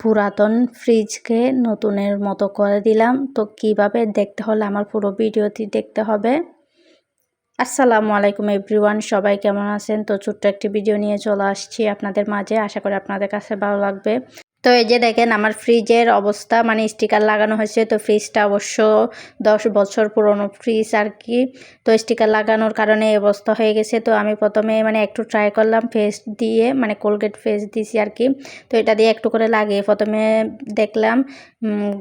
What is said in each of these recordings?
পুরাতন ফ্রিজকে নতুনের মতো করে দিলাম। তো কীভাবে দেখতে হলে আমার পুরো ভিডিওটি দেখতে হবে। আসসালামু আলাইকুম এভরিওয়ান, সবাই কেমন আছেন? তো ছোট্ট একটি ভিডিও নিয়ে চলে আসছি আপনাদের মাঝে। আশা করি আপনাদের কাছে ভালো লাগবে। তো এই যে দেখেন, আমার ফ্রিজের অবস্থা মানে স্টিকার লাগানো হয়েছে, তো ফ্রিজটা অবশ্য দশ বছর পুরনো ফ্রিজ আর কি। তো স্টিকার লাগানোর কারণে এই অবস্থা হয়ে গেছে। তো আমি প্রথমে মানে একটু ট্রাই করলাম ফেস দিয়ে মানে কোলগেট ফেস দিছি আর কি। তো এটা দিয়ে একটু করে লাগিয়ে প্রথমে দেখলাম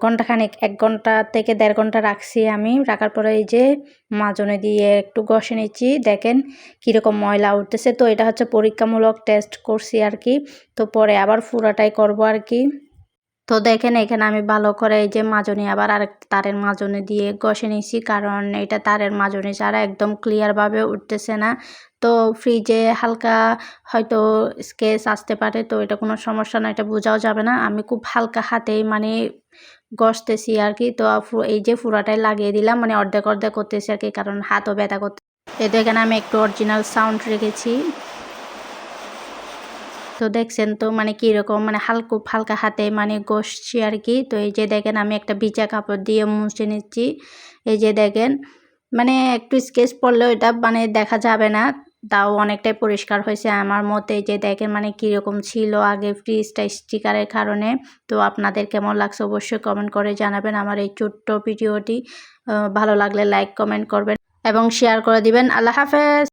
ঘন্টাখানেক, এক ঘণ্টা থেকে দেড় ঘণ্টা রাখছি আমি। রাখার পরে এই যে মাজনে দিয়ে একটু ঘষে নিচ্ছি। দেখেন কীরকম ময়লা উঠতেছে। তো এটা হচ্ছে পরীক্ষামূলক টেস্ট করছি আর কি। তো পরে আবার ফুরাটাই করব আর কি। তো দেখেন এখানে আমি ভালো করে এই যে মাজনি আবার আরেক তারের মাজনি দিয়ে ঘষে নিয়েছি কারণ এটা তারের মাজনি ছাড়া একদম ক্লিয়ারভাবে উঠতেছে না। তো ফ্রিজে হালকা হয়তো স্কেচ আসতে পারে, তো এটা কোনো সমস্যা না, এটা বোঝাও যাবে না। আমি খুব হালকা হাতেই মানে ঘষতেছি আর কি। তো এই যে ফুরাটাই লাগিয়ে দিলাম মানে অর্ধেক অর্ধেক করতেছি আর কি, কারণ হাতও ব্যথা করতে এতে এখানে আমি একটু অরিজিনাল সাউন্ড রেখেছি। তো দেখছেন তো মানে কীরকম মানে হালকু, হালকা হাতে মানে ঘষছি আর কি তো এই যে দেখেন আমি একটা ভিজা কাপড় দিয়ে মুছে নিচ্ছি। এই যে দেখেন মানে একটু স্কেচ পড়লে এটা মানে দেখা যাবে না, তাও অনেকটাই পরিষ্কার হয়েছে আমার মতে। যে দেখেন মানে কীরকম ছিল আগে ফ্রিজটা স্টিকারের কারণে। তো আপনাদের কেমন লাগছে অবশ্যই কমেন্ট করে জানাবেন আমার এই ছোট্ট ভিডিওটি। ভালো লাগলে লাইক কমেন্ট করবেন এবং শেয়ার করে দিবেন। আল্লাহ হাফেজ!